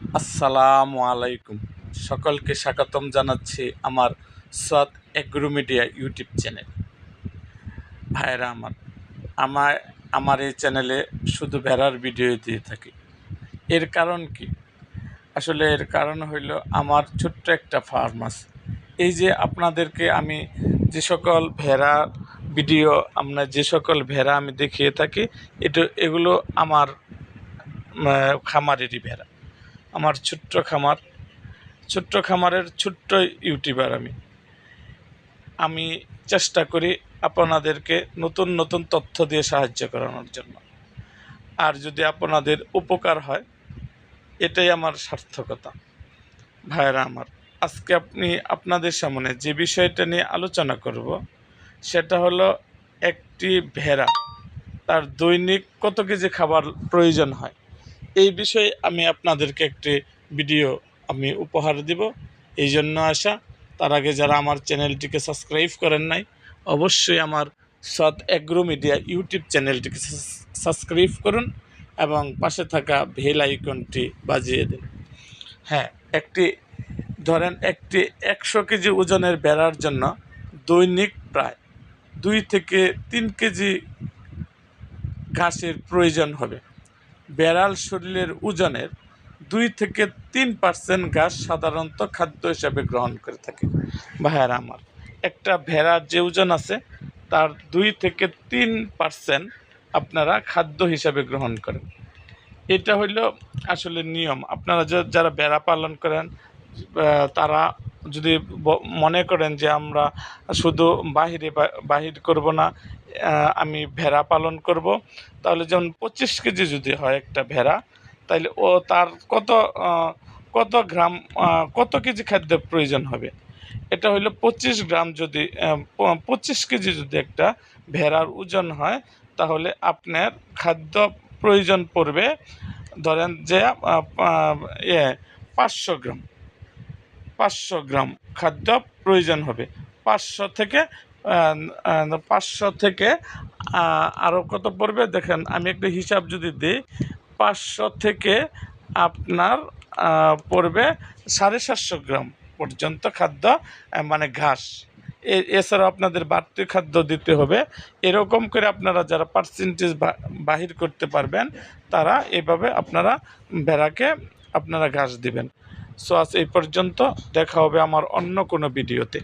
আসসালামু আলাইকুম। সকলকে স্বাগতম জানাচ্ছি আমার Saad agro media YouTube channel. ভাইরা আমার আমার আমার এই চ্যানেলে শুধু ভেড়ার ভিডিও দিয়ে থাকি। এর কারণ কি? আসলে এর কারণ হইল আমার ছোট্ট একটা ফার্ম আছে। এই যে আপনাদেরকে আমি যে সকল ভেড়া ভিডিও, আমরা যে সকল ভেড়া আমি দেখিয়ে থাকি, এটা, এগুলো আমার খামারেরই ভেড়া। আমার ছোট্ট খামার। ছোট্ট খামারের ছোট্ট ইউটিউবার আমি। আমি চেষ্টা করি আপনাদেরকে নতুন নতুন তথ্য দিয়ে সাহায্য করানোর জন্য। আর যদি আপনাদের উপকার হয়, এটাই আমার সার্থকতা। ভাইয়েরা আমার, আজকে আপনি আপনাদের সামনে যে বিষয়টা নিয়ে আলোচনা করব, সেটা হলো একটি ভেড়া। তার দৈনিক কত কেজি খাবার প্রয়োজন হয়? এই বিষয়ে আমি আপনাদেরকে একটি ভিডিও আমি উপহার দিব। এই জন্য আসা তার আগে যারা আমার চ্যানেলটিকে সাবস্ক্রাইব করেন নাই, অবশ্যই আমার সৎ অ্যাগ্রো মিডিয়া ইউটিউব চ্যানেলটিকে সাবস্ক্রাইব করুন এবং পাশে থাকা ভেল আইকনটি বাজিয়ে দিন। হ্যাঁ একটি, ধরেন একটি একশো কেজি ওজনের বেড়ার জন্য দৈনিক প্রায় দুই থেকে তিন কেজি ঘাসের প্রয়োজন হবে। বেড়াল শরীরের ওজনের দুই থেকে তিন পার্সেন্ট ঘাস সাধারণত খাদ্য হিসাবে গ্রহণ করে থাকে। ভাইয়ার আমার, একটা ভেড়ার যে ওজন আছে, তার দুই থেকে তিন পার্সেন্ট আপনারা খাদ্য হিসাবে গ্রহণ করেন। এটা হইল আসলে নিয়ম। আপনারা যারা বেড়া পালন করেন তারা যদি মনে করেন যে আমরা শুধু বাহিরে বাহির করব না আমি ভেড়া পালন করব, তাহলে যেমন পঁচিশ কেজি যদি হয় একটা ভেড়া তাহলে ও তার কত কত গ্রাম কত কেজি খাদ্যের প্রয়োজন হবে? এটা হইল পঁচিশ গ্রাম যদি পঁচিশ কেজি যদি একটা ভেড়ার ওজন হয়, তাহলে আপনার খাদ্য প্রয়োজন পড়বে, ধরেন যে ইয়ে পাঁচশো গ্রাম। পাঁচশো গ্রাম খাদ্য প্রয়োজন হবে। পাঁচশো থেকে পাঁচশো থেকে আরও কত পড়বে? দেখেন, আমি একটা হিসাব যদি দিই, পাঁচশো থেকে আপনার পড়বে সাড়ে সাতশো গ্রাম পর্যন্ত খাদ্য মানে ঘাস। এ- এছাড়াও আপনাদের বাড়তি খাদ্য দিতে হবে। এরকম করে আপনারা যারা পার্সেন্টেজ বাহির করতে পারবেন, তারা এভাবে আপনারা ভেড়াকে আপনারা ঘাস দিবেন। সো আজ এই পর্যন্ত দেখা হবে আমার অন্য কোনো ভিডিওতে।